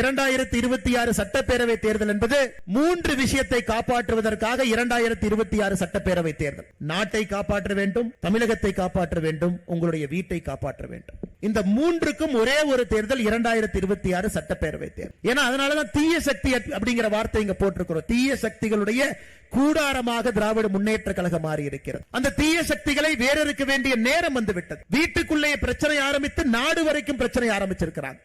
இரண்டாயிரத்தி இருபத்தி ஆறு சட்டப்பேரவை தேர்தல் என்பது மூன்று விஷயத்தை காப்பாற்றுவதற்காக இரண்டாயிரத்தி இருபத்தி ஆறு சட்டப்பேரவை தேர்தல். நாட்டை காப்பாற்ற வேண்டும் தமிழகத்தை காப்பாற்ற வேண்டும் உங்களுடைய வீட்டை காப்பாற்ற வேண்டும். இந்த மூன்றுக்கும் ஒரே ஒரு தேர்தல் இரண்டாயிரத்தி இருபத்தி ஆறு சட்டப்பேரவை தேர்தல். ஏன்னா அதனாலதான் தீய சக்தி அப்படிங்கிற வார்த்தை இங்க போட்டிருக்கிறோம். தீய சக்திகளுடைய கூடாரமாக திராவிட முன்னேற்ற கழகம் மாறி இருக்கிறது அந்த தீய சக்திகளை வேறறுக்க வேண்டிய நேரம் வந்து விட்டது வீட்டுக்குள்ளேயே பிரச்சனை ஆரம்பித்து நாடு வரைக்கும் பிரச்சனை ஆரம்பிச்சிருக்கிறாங்க.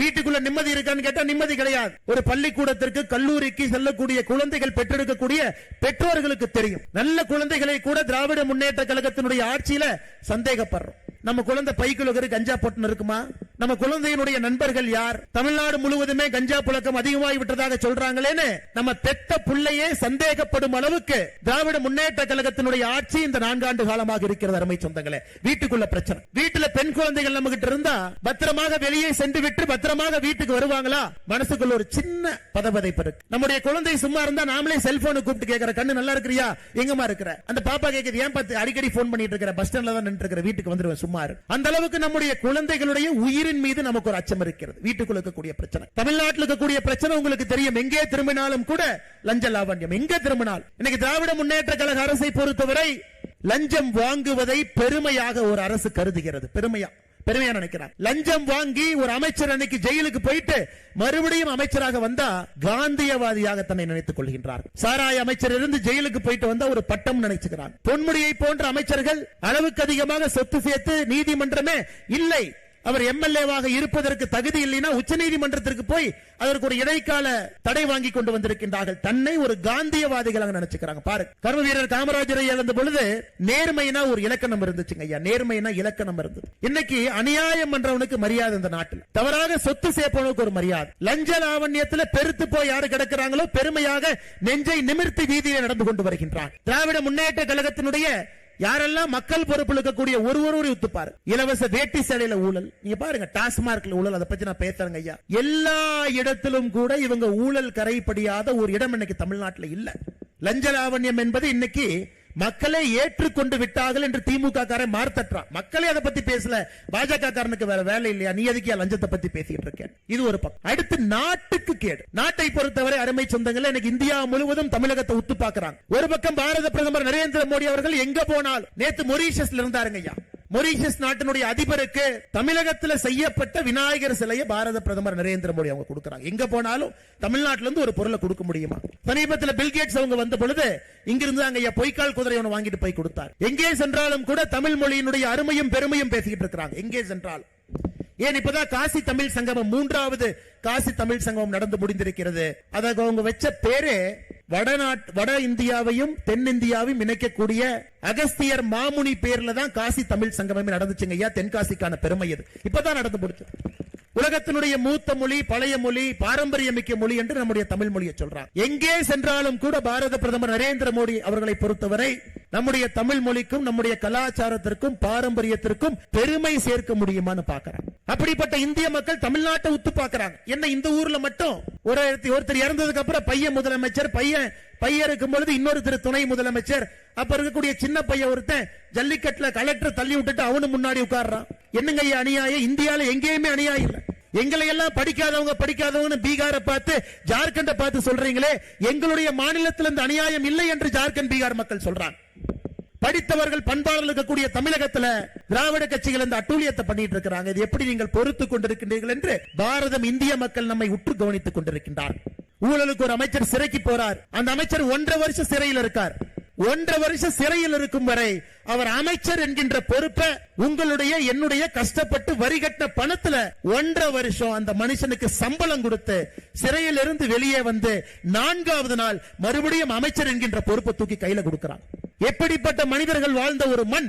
வீட்டுக்குள்ள நிம்மதி இருக்கான்னு கேட்டா நிம்மதி கிடையாது. ஒரு பள்ளிக்கூடத்திற்கு கல்லூரிக்கு செல்லக்கூடிய குழந்தைகள் பெற்றெடுக்கக்கூடிய பெற்றோர்களுக்கு தெரியும். நல்ல குழந்தைகளை கூட திராவிட முன்னேற்ற கழகத்தினுடைய ஆட்சியில சந்தேகப்படுறோம். நம்ம குழந்தை பைக்குள்ள கஞ்சா போட்டுன்னு இருக்குமா? நம்ம குழந்தையினுடைய நண்பர்கள் யார்? தமிழ்நாடு முழுவதுமே கஞ்சா புழக்கம் அதிகமாகி விட்டதாக சொல்றாங்களேன்னு நம்ம பெத்த புள்ளையே சந்தேகப்படும் அளவுக்கு திராவிட முன்னேற்ற கழகத்தினுடைய ஆட்சி இந்த நான்காண்டு காலமாக இருக்கிறது அருமை சொந்தங்களே. வீட்டுக்குள்ள பிரச்சனை. வீட்டுல பெண் குழந்தைகள் நம்ம கிட்ட இருந்தா பத்திரமாக வெளியே சென்று விட்டு பத்திரமாக வீட்டுக்கு வருவாங்களா? மனசுக்குள்ள ஒரு சின்ன பதபதைப்பு இருக்கு. நம்முடைய குழந்தை சும்மா இருந்தா நாமளே செல்போனு கூப்பிட்டு கேட்கிற கண்ணு நல்லா இருக்கிறியா? எங்கம்மா இருக்கிற? அந்த பாப்பா கேக்குது ஏன் பார்த்து அடிக்கடி போன் பண்ணிட்டு இருக்கிற? பஸ் ஸ்டாண்ட்ல தான் நின்று இருக்கிற வீட்டுக்கு வந்துருவேன் சும்மா அந்த அளவுக்கு நம்முடைய குழந்தைகளுடைய உயிர் உயிரின் மீது நமக்கு ஒரு அச்சம் இருக்கிறது. வீட்டுக்குள்ள இருக்கக்கூடிய பிரச்சனை. தமிழ்நாட்டில் இருக்கக்கூடிய பிரச்சனை உங்களுக்கு தெரியும். எங்கே திரும்பினாலும் கூட லஞ்ச லாவண்யம். எங்கே திரும்பினால்? இன்னைக்கு திராவிட முன்னேற்ற கழக அரசை பொறுத்தவரை லஞ்சம் வாங்குவதை பெருமையாக ஒரு அரசு கருதுகிறது. பெருமையா? பெருமையா நினைக்கிறார். லஞ்சம் வாங்கி ஒரு அமைச்சர் அன்னைக்கு ஜெயிலுக்கு போயிட்டு மறுபடியும் அமைச்சராக வந்தா காந்தியவாதியாக தன்னை நினைத்துக் கொள்கின்றார். சாராய அமைச்சர் இருந்து ஜெயிலுக்கு போயிட்டு வந்தா ஒரு பட்டம் நினைச்சுக்கிறார். பொன்முடியை போன்ற அமைச்சர்கள் அளவுக்கு அதிகமாக சொத்து சேர்த்து நீதிமன்றமே இல்லை. அவர் எம்எல்ஏவாக இருப்பதற்கு தகுதி இல்லைன்னா உச்ச நீதிமன்றத்திற்கு போய் அதற்கு ஒரு இடைக்கால தடை வாங்கி கொண்டு வந்திருக்கின்றார்கள். தன்னை ஒரு காந்தியவாதிகளாக நினைச்சுக்கிறாங்க. பாரு கர்ம வீரர் காமராஜரை இழந்த பொழுது நேர்மைனா ஒரு இலக்கணம் இருந்துச்சுங்க ஐயா. நேர்மைனா இலக்கணம் இருந்தது. இன்னைக்கு அநியாயம் பண்றவனுக்கு மரியாதை இந்த நாட்டில். தவறாக சொத்து சேர்ப்பவனுக்கு ஒரு மரியாதை. லஞ்ச லாவண்யத்துல பெருத்து போய் யாரு கிடக்கிறாங்களோ பெருமையாக நெஞ்சை நிமிர்த்தி வீதியை நடந்து கொண்டு வருகின்றான். திராவிட முன்னேற்ற கழகத்தினுடைய யாரெல்லாம் மக்கள் பொறுப்பில் இருக்கக்கூடிய ஒரு ஒரு ஒத்துப்பாரு இலவச வேட்டி சேலையில ஊழல். நீங்க பாருங்க டாஸ்மார்க்ல ஊழல் அதை பத்தி நான் பேசுறேங்க ஐயா. எல்லா இடத்திலும் கூட இவங்க ஊழல் கரைப்படியாத ஒரு இடம் இன்னைக்கு தமிழ்நாட்டில் இல்ல. லஞ்ச லாவண்யம் என்பது இன்னைக்கு மக்களை ஏற்றுக்கொண்டு விட்டார்கள் என்று திமுக காரன் மார்த்தட்டான் மக்களே அதை பத்தி பேசல. பாஜக காரனுக்கு வேற வேலை இல்லையா? நீ எதுக்கு லஞ்சத்தை பத்தி பேசிட்டு இருக்கேன் இது ஒரு பக்கம். அடுத்து நாட்டுக்கு கேடு. நாட்டை பொறுத்தவரை அருமை சொந்தங்கள் எனக்கு இந்தியா முழுவதும் தமிழகத்தை உத்து பாக்குறாங்க ஒரு பக்கம் பாரத பிரதமர் நரேந்திர மோடி அவர்கள் எங்க போனால் நேத்து மொரீஷியஸ்ல இருந்தாருங்க ஐயா. மொரிஷியஸ் நாட்டினுடைய அதிபருக்கு தமிழகத்தில் செய்யப்பட்ட விநாயகர் சிலையை பாரத பிரதமர் நரேந்திர மோடி அவங்க கொடுக்கறாங்க. எங்க போனாலும் தமிழ்நாட்டில இருந்து ஒரு பொருளை கொடுக்க முடியுமா? சமீபத்தில் பில்கேட்ஸ் அவங்க வந்த பொழுது இங்கிருந்து அங்க பொய்க்கால் குதிரை ஒன்று வாங்கிட்டு போய் கொடுத்தார். எங்கே சென்றாலும் கூட தமிழ் மொழியினுடைய அருமையும் பெருமையும் பேசிக்கிட்டு இருக்கிறாங்க. எங்கே சென்றாலும். ஏன் இப்பதான் காசி தமிழ் சங்கமம் மூன்றாவது காசி தமிழ் சங்கமம் நடந்து முடிந்திருக்கிறது. அதற்கு அவங்க வச்ச பேரு வடநாட் வட இந்தியாவையும் தென்னிந்தியாவையும் இணைக்கக்கூடிய அகஸ்தியர் மாமுனி பேர்ல தான் காசி தமிழ் சங்கமமே நடந்துச்சுங்க ஐயா. தென்காசிக்கான பெருமை இது இப்பதான் நடந்து முடிச்சு உலகத்தினுடைய மூத்த மொழி பழைய மொழி பாரம்பரிய மிக்க மொழி என்று நம்முடைய தமிழ் மொழியை சொல்றாங்க. எங்கே சென்றாலும் கூட பாரத பிரதமர் நரேந்திர மோடி அவர்களை பொறுத்தவரை நம்முடைய தமிழ் மொழிக்கும் நம்முடைய கலாச்சாரத்திற்கும் பாரம்பரியத்திற்கும் பெருமை சேர்க்க முடியுமான்னு பாக்குறாங்க அப்படிப்பட்ட இந்திய மக்கள் தமிழ்நாட்டை உத்து பாக்குறாங்க என்ன இந்த ஊர்ல மட்டும்? ஒரு ஒருத்தர் இறந்ததுக்கு அப்புறம் பையன் முதலமைச்சர் பையன் பையன் இருக்கும் பொழுது இன்னொருத்தர் துணை முதலமைச்சர் அப்ப இருக்கக்கூடிய சின்ன பையன் ஒருத்தன் ஜல்லிக்கட்டுல கலெக்டர் தள்ளி விட்டுட்டு அவனு முன்னாடி உட்கார்றான். என்னங்க ஐயா அநியாயம்? இந்தியால எங்கேயுமே அநியாயம் இல்ல. எங்களை எல்லாம் படிக்காதவங்க படிக்காதவங்க பீகார பார்த்து ஜார்க்கண்ட பார்த்து சொல்றீங்களே எங்களுடைய மாநிலத்தில் இந்த அநியாயம் இல்லை என்று ஜார்க்கண்ட் பீகார் மக்கள் சொல்றாங்க. படித்தவர்கள் பண்பாளர்கள் இருக்கக்கூடிய தமிழகத்துல திராவிட கட்சிகள் இந்த அட்டூழியத்தை பண்ணிட்டு இருக்கிறாங்க. இது எப்படி நீங்கள் பொறுத்து கொண்டிருக்கின்றீர்கள் என்று பாரதம் இந்திய மக்கள் நம்மை உற்று கவனித்துக் கொண்டிருக்கின்றார். ஊழலுக்கு ஒரு அமைச்சர் சிறைக்கு போறார். அந்த அமைச்சர் ஒன்றரை வருஷம் சிறையில் இருக்கார். ஒன்றரை வருஷம் சிறையில் இருக்கும் வரை அவர் அமைச்சர் என்கின்ற பொறுப்பை உங்களுடைய என்னுடைய கஷ்டப்பட்டு வரி கட்ட பணத்துல ஒன்றரை வருஷம் அந்த மனுஷனுக்கு சம்பளம் கொடுத்து சிறையில் இருந்து வெளியே வந்து நான்காவது நாள் மறுபடியும் அமைச்சர் என்கின்ற பொறுப்பை தூக்கி கையில கொடுக்கிறான் எப்படிப்பட்ட மனிதர்கள் வாழ்ந்த ஒரு மண்?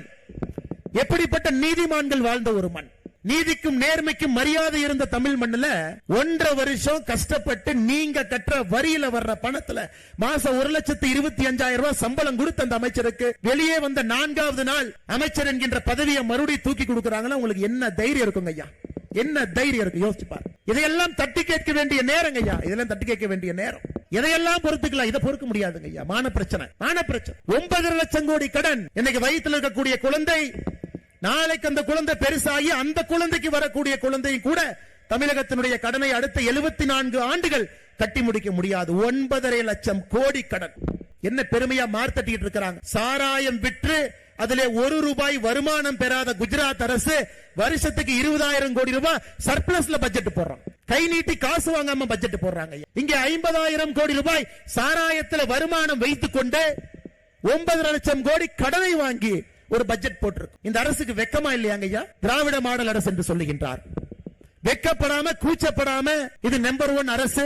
எப்படிப்பட்ட நீதிமான்கள் வாழ்ந்த ஒரு மண்? நீதிக்கும் நேர்மைக்கும் மரியாதை இருந்த தமிழ் மண்ணுல ஒன்றரை வருஷம் கஷ்டப்பட்டு நீங்க கட்டுற வரியில வர்ற பணத்துல மாசம் ஒரு லட்சத்து இருபத்தி அஞ்சாயிரம் ரூபாய் சம்பளம் கொடுத்த அந்த அமைச்சருக்கு வெளியே வந்த நான்காவது நாள் அமைச்சர் என்கின்ற பதவியை மறுபடியும் தூக்கி கொடுக்கறாங்கன்னா உங்களுக்கு என்ன தைரியம் இருக்குங்க ஐயா? என்ன தைரியம் இருக்கு யோசிச்சு பாரு இதையெல்லாம் தட்டி கேட்க வேண்டிய நேரம் ஐயா. இதெல்லாம் தட்டி கேட்க வேண்டிய நேரம். எதையெல்லாம் பொறுத்துக்கலாம்? இதை பொறுக்க முடியாதுங்க ஐயா. மான பிரச்சனை. மான பிரச்சனை. ஒன்பதரை லட்சம் கோடி கடன். இன்னைக்கு வயிற்றுல இருக்கக்கூடிய குழந்தை நாளைக்கு அந்த குழந்தை பெருசாகி அந்த குழந்தைக்கு வரக்கூடிய குழந்தையும் கூட தமிழகத்தினுடைய கடனை அடுத்த எழுபத்தி நான்கு ஆண்டுகள் கட்டி முடிக்க முடியாது. ஒன்பதரை லட்சம் கோடி கடன். என்ன பெருமையா மார்த்தட்டிட்டு இருக்கிறாங்க. சாராயம் விற்று அதிலே ஒரு ரூபாய் வருமானம் பெறாத குஜராத் அரசு வருஷத்துக்கு இருபதாயிரம் கோடி ரூபாய் சர்ப்ளஸ்ல பட்ஜெட் போடுறாங்க. கை நீட்டி காசு வாங்காம பட்ஜெட் போடுறாங்க இங்க ஐம்பதாயிரம் கோடி ரூபாய் சாராயத்துல வருமானம் வைத்துக் கொண்டு ஒன்பது லட்சம் கோடி கடனை வாங்கி ஒரு பட்ஜெட் போட்டிருக்கு இந்த அரசுக்கு வெக்கமா இல்லையாங்க ஐயா? திராவிட மாடல் அரசு என்று சொல்லுகின்றார். வெக்கப்படாம கூச்சப்படாம இது நம்பர் ஒன் அரசு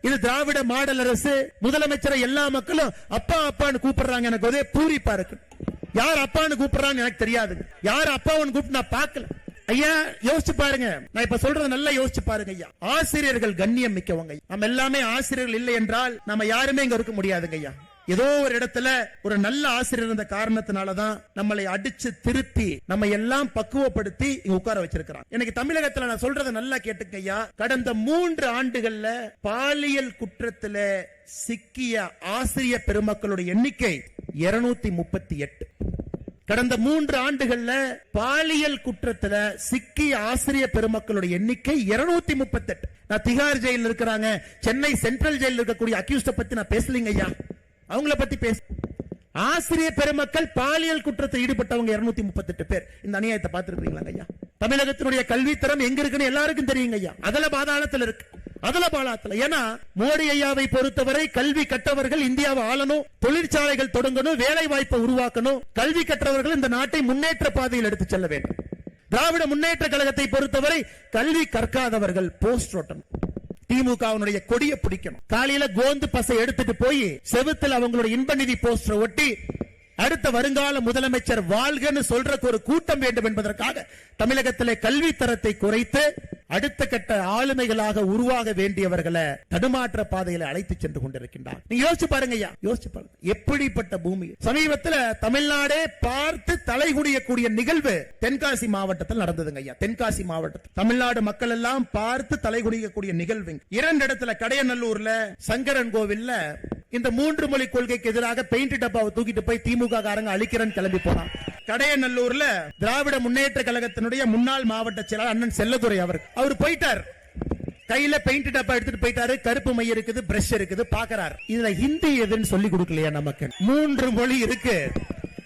இது திராவிட மாடல் அரசு முதலமைச்சரை எல்லா மக்களும் அப்பா அப்பான்னு கூப்பிடுறாங்க எனக்கு ஒரே பூரிப்பா இருக்கு. யார் அப்பான்னு கூப்பிடுறான்னு எனக்கு தெரியாது. யார் அப்பான்னு கூப்பிட்டு நான் பார்க்கல. ஐயா யோசிச்சு பாருங்க. நான் இப்ப சொல்றது நல்லா யோசிச்சு பாருங்க ஐயா. ஆசிரியர்கள் கண்ணியம் மிக்கவங்க நம்ம எல்லாமே ஆசிரியர்கள் இல்லை என்றால் நம்ம யாருமே இங்க இருக்க முடியாதுங்க ஐயா. ஏதோ ஒரு இடத்துல ஒரு நல்ல ஆசிரியர் இருந்த காரணத்தினாலதான் நம்மளை அடிச்சு திருத்தி நம்ம எல்லாம் பக்குவப்படுத்தி உட்கார வச்சிருக்கிறான். எனக்கு தமிழகத்துல நான் சொல்றதை நல்லா கேட்டுங்க ஐயா. கடந்த மூன்று ஆண்டுகள்ல பாலியல் குற்றத்துல சிக்கிய ஆசிரிய பெருமக்களுடைய எண்ணிக்கை இருநூத்தி முப்பத்தி எட்டு. கடந்த மூன்று ஆண்டுகள்ல பாலியல் குற்றத்துல சிக்கிய ஆசிரிய பெருமக்களுடைய எண்ணிக்கை இருநூத்தி முப்பத்தி எட்டு நான் திகார் ஜெயில இருக்கிறாங்க. சென்னை சென்ட்ரல் ஜெயில இருக்கக்கூடிய அக்யூஸ்ட பத்தி நான் பேசலீங்க ஐயா. அவங்கள பத்தி பேச ஆசிரியர் பெருமக்கள் பாலியல் குற்றத்தில் ஈடுபட்டவங்க இருநூத்தி முப்பத்தி எட்டு பேர். இந்த அநியாயத்தை பார்த்திருக்கீங்களா ஐயா? தமிழகத்தினுடைய கல்வித்தரம் எங்க இருக்குன்னு எல்லாருக்கும் தெரியுங்க ஐயா. அதல பாதாளத்துல இருக்கு. அதல பாலாத்துல ஏன்னா மோடி ஐயாவை பொறுத்தவரை கல்வி கற்றவர்கள் இந்தியாவை ஆளணும் தொழிற்சாலைகள் தொடங்கணும் வேலை வாய்ப்பை உருவாக்கணும். கல்வி கற்றவர்கள் இந்த நாட்டை முன்னேற்ற பாதையில் எடுத்து செல்ல வேண்டும். திராவிட முன்னேற்ற கழகத்தை பொறுத்தவரை கல்வி கற்காதவர்கள் போஸ்ட் ஓட்டணும் திமுகவினுடைய கொடியை பிடிக்கணும். காலையில கோந்து பசை எடுத்துட்டு போய் செவுத்துல அவங்களோட இன்ப நிதி போஸ்டர் ஒட்டி அடுத்த வருங்கால முதலமைச்சர் வாழ்கன்னு சொல்றக்கு ஒரு கூட்டம் வேண்டும் என்பதற்காக தமிழகத்திலே கல்வி தரத்தை குறைத்து அடுத்த கட்ட ஆளுமைகளாக உருவாக வேண்டியவர்களை தடுமாற்ற பாதையில அழைத்து சென்று கொண்டிருக்கின்றார். நீங்க யோசிச்சு பாருங்க ஐயா. யோசிச்சு பாருங்க. எப்படிப்பட்ட பூமி? சமீபத்துல தமிழ்நாடே பார்த்து தலைகுடியக்கூடிய நிகழ்வு தென்காசி மாவட்டத்தில் நடந்ததுங்க ஐயா. தென்காசி மாவட்டத்தில். தமிழ்நாடு மக்கள் எல்லாம் பார்த்து தலைகுடியக்கூடிய நிகழ்வு இரண்டு இடத்துல கடையநல்லூர்ல சங்கரன் கோவில்ல இந்த மூன்று மொழி கொள்கைக்கு எதிராக பெயிண்ட் டப்பாவை தூக்கிட்டு போய் திமுக காரங்க அழிக்கிறேன்னு கிளம்பி போனான் கடையநல்லூர்ல திராவிட முன்னேற்ற கழகத்தினுடைய முன்னாள் மாவட்ட செயலாளர் அண்ணன் செல்லதுரை அவர். அவர் போயிட்டார். கையில பெயிண்ட் டப்பா எடுத்துட்டு போயிட்டாரு. கருப்பு மை இருக்குது பிரஷ் இருக்குது பாக்குறாரு. இதுல ஹிந்தி எதுன்னு சொல்லி கொடுக்கலையா நமக்கு? மூன்று மொழி இருக்கு.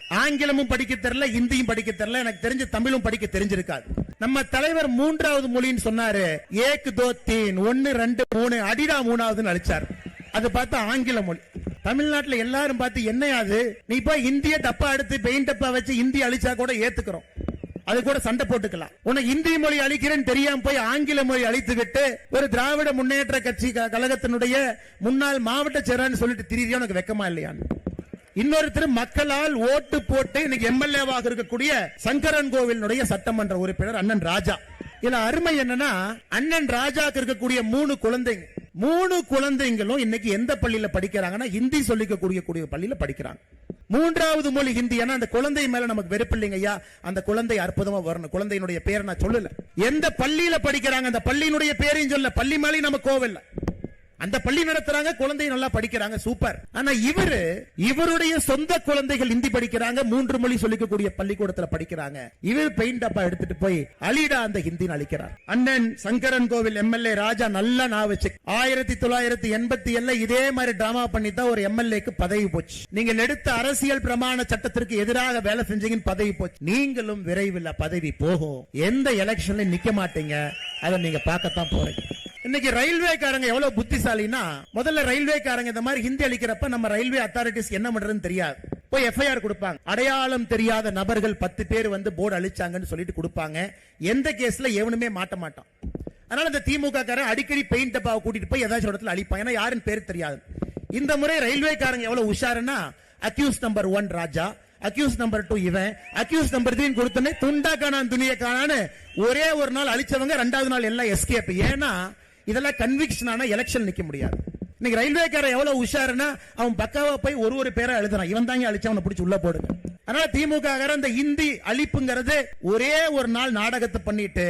ஆங்கிலமும் படிக்க தெரியல ஹிந்தியும் படிக்க தெரியல. எனக்கு தெரிஞ்ச தமிழும் படிக்க தெரிஞ்சிருக்காது. நம்ம தலைவர் மூன்றாவது மொழின்னு சொன்னாரு. ஏக் தோ தீன். ஒன்னு ரெண்டு மூணு. அடிடா மூணாவதுன்னு அழிச்சார். அது பார்த்தா ஆங்கில மொழி. தமிழ்நாட்டுல எல்லாரும் பார்த்து என்னையாது நீ போய் இந்திய டப்பா எடுத்து பெயிண்ட் டப்பா வச்சு இந்தி அழிச்சா கூட ஏத்துக்கிறோம். அது கூட சண்டை போட்டுக்கலாம். உனக்கு இந்தி மொழி அழிக்கிறேன்னு தெரியாம போய் ஆங்கில மொழி அழித்து விட்டு ஒரு திராவிட முன்னேற்ற கட்சி க- கழகத்தினுடைய முன்னாள் மாவட்ட செயலாளர் சொல்லிட்டு திரியா உனக்கு வெக்கமா இல்லையான்னு. இன்னொருத்தர் மக்களால் ஓட்டு போட்டு இன்னைக்கு எம்எல்ஏவாக இருக்கக்கூடிய சங்கரன் கோவிலுடைய சட்டமன்ற உறுப்பினர் அண்ணன் ராஜா. இதுல அருமை என்னன்னா அண்ணன் ராஜாக்கு இருக்கக்கூடிய மூணு குழந்தைங்க. மூணு குழந்தைங்களும் இன்னைக்கு எந்த பள்ளியில படிக்கிறாங்கன்னா ஹிந்தி சொல்லிக்க கூடிய கூடிய பள்ளியில படிக்கிறாங்க. மூன்றாவது மொழி ஹிந்தி. ஏன்னா அந்த குழந்தை மேல நமக்கு வெறுப்பு ஐயா. அந்த குழந்தை அற்புதமா வரணும். குழந்தையினுடைய பேரை நான் சொல்லல. எந்த பள்ளியில படிக்கிறாங்க? அந்த பள்ளியினுடைய பேரையும் சொல்ல பள்ளி மேலேயும் நம்ம கோவில்ல அந்த பள்ளி நடத்துறாங்க குழந்தை நல்லா படிக்கிறாங்க சூப்பர். ஆனா இவரு இவருடைய சொந்த குழந்தைகள் ஹிந்தி படிக்கிறாங்க மூன்று மொழி சொல்லிக்கக்கூடிய பள்ளிக்கூடத்துல படிக்கிறாங்க. இவர் பெயிண்ட் டப்பா எடுத்துட்டு போய் அலிடா அந்த ஹிந்தி அழிக்கிறார். அண்ணன் சங்கரன் கோவில் எம்எல்ஏ ராஜா நல்லா நான் வச்சு ஆயிரத்தி தொள்ளாயிரத்தி எண்பத்தி ஏழுல இதே மாதிரி டிராமா பண்ணி தான் ஒரு எம்எல்ஏக்கு பதவி போச்சு. நீங்கள் எடுத்த அரசியல் பிரமாண சட்டத்திற்கு எதிராக வேலை செஞ்சீங்கன்னு பதவி போச்சு. நீங்களும் விரைவில் பதவி போகும். எந்த எலெக்ஷன்ல நிக்க மாட்டீங்க. அதை நீங்க பார்க்கத்தான் போறீங்க. இன்னைக்கு ரயில்வேக்காரங்க எவ்வளவு புத்திசாலினா முதல்ல ரயில்வேக்காரங்க இந்த மாதிரி ஹிந்தி அளிக்கிறப்ப நம்ம ரயில்வே அத்தாரிட்டிஸ் என்ன பண்றதுன்னு தெரியாது. போய் எஃப்ஐஆர் கொடுப்பாங்க. அடையாளம் தெரியாத நபர்கள் பத்து பேர் வந்து போர்டு அழிச்சாங்கன்னு சொல்லிட்டு கொடுப்பாங்க. எந்த கேஸ்ல எவனுமே மாட்ட மாட்டான். அதனால இந்த திமுக காரன் அடிக்கடி பெயிண்ட் டப்பாவை கூட்டிட்டு போய் ஏதாச்சும் இடத்துல அழிப்பான். ஏன்னா யாருன்னு பேர் தெரியாது. இந்த முறை ரயில்வேக்காரங்க எவ்வளவு உஷாருன்னா accused number one Raja accused number two இவன் அக்யூஸ் நம்பர் த்ரீ கொடுத்தனே துண்டா காணான் துணியை காணான்னு ஒரே ஒரு நாள் அழிச்சவங்க ரெண்டாவது நாள் எல்லாம் எஸ்கேப் ஏன்னா இதெல்லாம் கன்விக்ஷன் ஆனா எலெக்ஷன் நிக்க முடியாது. இன்னைக்கு ரயில்வேக்காரன் எவ்வளவு உஷாருன்னா அவன் பக்காவா போய் ஒரு ஒரு பேரை எழுதுறான். இவன் தாங்க அழிச்சு அவனை பிடிச்சி உள்ள போடுங்க. அதனால திமுக அந்த இந்த இந்தி அழிப்புங்கிறது ஒரே ஒரு நாள் நாடகத்தை பண்ணிட்டு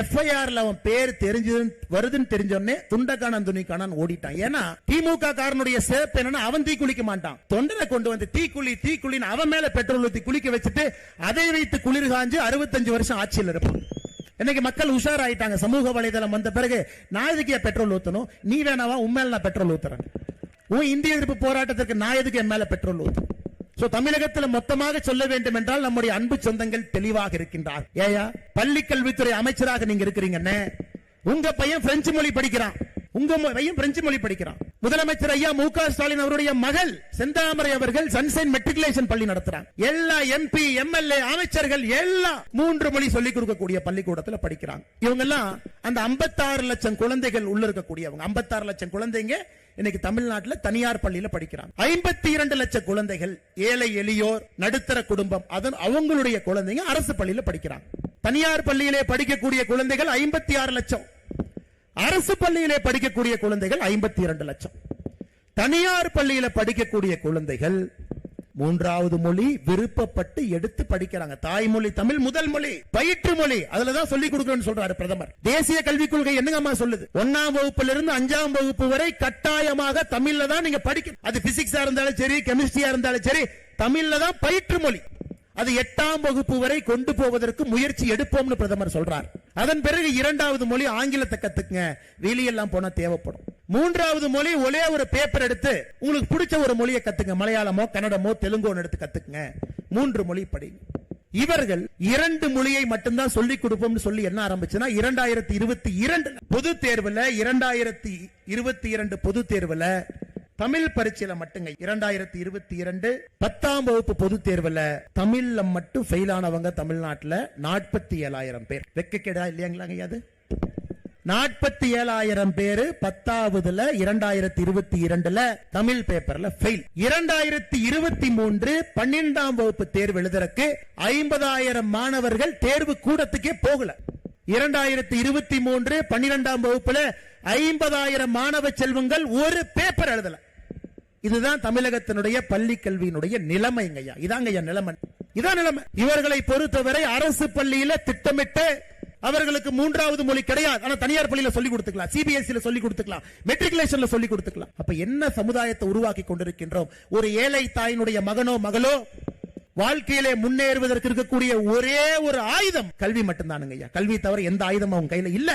எஃப்ஐஆர்ல அவன் பேர் தெரிஞ்சு வருதுன்னு தெரிஞ்சோடனே துண்டக்கானன் துணிக்கானன் ஓடிட்டான். ஏன்னா திமுக காரனுடைய சேப்பு என்னன்னா அவன் தீ குளிக்க மாட்டான். தொண்டரை கொண்டு வந்து தீக்குழி தீக்குழின்னு அவன் மேல பெட்ரோல் ஊத்தி குளிக்க வச்சுட்டு அதை வைத்து குளிர் காஞ்சு அறுபத்தஞ்சு வருஷம் ஆட்சியில் இருப்பான். இன்னைக்கு மக்கள் உஷாராயிட்டாங்க. சமூக வலைதளம் வந்த பிறகு நான் எதுக்கு பெட்ரோல் ஊத்தணும்? நீ வேணாவா? உன் மேல நான் பெட்ரோல் ஊத்துறேன். உன் இந்திய எதிர்ப்பு போராட்டத்திற்கு நான் எதுக்கு என் மேல பெட்ரோல் ஊத்தணும் சோ தமிழகத்தில் மொத்தமாக சொல்ல வேண்டும் என்றால் நம்முடைய அன்பு சொந்தங்கள் தெளிவாக இருக்கின்றார். ஏயா பள்ளி கல்வித்துறை அமைச்சராக நீங்க இருக்கிறீங்கன்னு உங்க பையன் பிரெஞ்சு மொழி படிக்கிறான். உங்க பையன் பிரெஞ்சு மொழி படிக்கிறான். முதலமைச்சர் ஐயா மு க ஸ்டாலின் அவருடைய மகள் செந்தாமரை அவர்கள் சன்சைன் மெட்ரிகுலேஷன் பள்ளி நடத்துறாங்க. எல்லா எம்பி எம்எல்ஏ அமைச்சர்கள் எல்லாம் மூன்று மொழி சொல்லிக் கொடுக்கக்கூடிய பள்ளிக்கூடத்துல படிக்கிறாங்க. இவங்க எல்லாம் அந்த 56 லட்சம் குழந்தைகள் உள்ள இருக்கக்கூடியவங்க. 56 லட்சம் குழந்தைங்க இன்னைக்கு தமிழ்நாட்டுல தனியார் பள்ளியில படிக்கிறாங்க. ஐம்பத்தி இரண்டு லட்சம் குழந்தைகள் ஏழை எளியோர் நடுத்தர குடும்பம் அதன் அவங்களுடைய குழந்தைங்க அரசு பள்ளியில படிக்கிறாங்க. தனியார் பள்ளியிலே படிக்கக்கூடிய குழந்தைகள் ஐம்பத்தி ஆறு லட்சம். அரசு பள்ளியிலே படிக்கக்கூடிய குழந்தைகள் ஐம்பத்தி இரண்டு லட்சம். தனியார் பள்ளியில படிக்கக்கூடிய குழந்தைகள் மூன்றாவது மொழி விருப்பப்பட்டு எடுத்து படிக்கிறாங்க. தாய்மொழி தமிழ் முதல் மொழி பயிற்று மொழி அதுலதான் சொல்லிக் கொடுக்கணும்னு சொல்றாரு பிரதமர். தேசிய கல்விக் கொள்கை என்னங்கம்மா சொல்லுது? ஒன்னாம் வகுப்புல இருந்து அஞ்சாம் வகுப்பு வரை கட்டாயமாக தமிழ்ல தான் நீங்க படிக்கணும். அது பிசிக்ஸா இருந்தாலும் சரி கெமிஸ்ட்ரியா இருந்தாலும் சரி தமிழ்ல தான் பயிற்று மொழி. அது எட்டாம் வகுப்பு வரை கொண்டு போவதற்கு முயற்சி எடுப்போம்னு பிரதமர் சொல்றார். அதன் பிறகு இரண்டாவது மொழி ஆங்கிலத்தை கத்துக்குங்க. வெளியெல்லாம் போனா தேவைப்படும். மூன்றாவது மொழி ஒரே ஒரு பேப்பர் எடுத்து உங்களுக்கு பிடிச்ச ஒரு மொழியை கத்துங்க. மலையாளமோ கன்னடமோ தெலுங்கோன்னு எடுத்து கத்துக்குங்க. மூன்று மொழி படிங்க இவர்கள் இரண்டு மொழியை மட்டும்தான் சொல்லிக் கொடுப்போம்னு சொல்லி என்ன ஆரம்பிச்சுன்னா இரண்டாயிரத்தி இருபத்தி இரண்டு பொது தேர்வுல இரண்டாயிரத்தி இருபத்தி இரண்டு பொது தேர்வுல தமிழ் பரீட்சையில மட்டுங்க. இரண்டாயிரத்தி இருபத்தி இரண்டு பத்தாம் வகுப்பு பொது தேர்வுல தமிழ்ல மட்டும் ஃபெயில் ஆனவங்க தமிழ்நாட்டுல நாற்பத்தி ஏழாயிரம் பேர். வெக்கக்கேடா இல்லையாங்களாங்க அது? நாற்பத்தி ஏழாயிரம் பேரு பத்தாவதுல இரண்டாயிரத்தி இருபத்தி இரண்டுல தமிழ் பேப்பர்ல ஃபெயில் இரண்டாயிரத்தி இருபத்தி மூன்று பன்னிரெண்டாம் வகுப்பு தேர்வு எழுதுறதுக்கு ஐம்பதாயிரம் மாணவர்கள் தேர்வு கூடத்துக்கே போகல. இரண்டாயிரத்தி இருபத்தி மூன்று பன்னிரெண்டாம் வகுப்புல ஐம்பதாயிரம் மாணவ செல்வங்கள் ஒரு பேப்பர் எழுதல. இதுதான் தமிழகத்தினுடைய பள்ளி கல்வியினுடைய நிலைமைங்கய்யா. இதாங்கய்யா நிலைமை. இதான் நிலைமை. இவர்களை பொறுத்தவரை அரசு பள்ளியில திட்டமிட்டு அவர்களுக்கு மூன்றாவது மொழி கிடையாது. ஆனா தனியார் பள்ளியில சொல்லி கொடுத்துக்கலாம். ல சொல்லி கொடுத்துக்கலாம். மெட்ரிகுலேஷன்ல சொல்லி கொடுத்துக்கலாம். அப்ப என்ன சமுதாயத்தை உருவாக்கி கொண்டிருக்கின்றோம்? ஒரு ஏழை தாயினுடைய மகனோ மகளோ வாழ்க்கையிலே முன்னேறுவதற்கு இருக்கக்கூடிய ஒரே ஒரு ஆயுதம். கல்வி மட்டும்தானுங்க ஐயா கல்வி தவிர எந்த ஆயுதமும் அவங்க கையில இல்ல.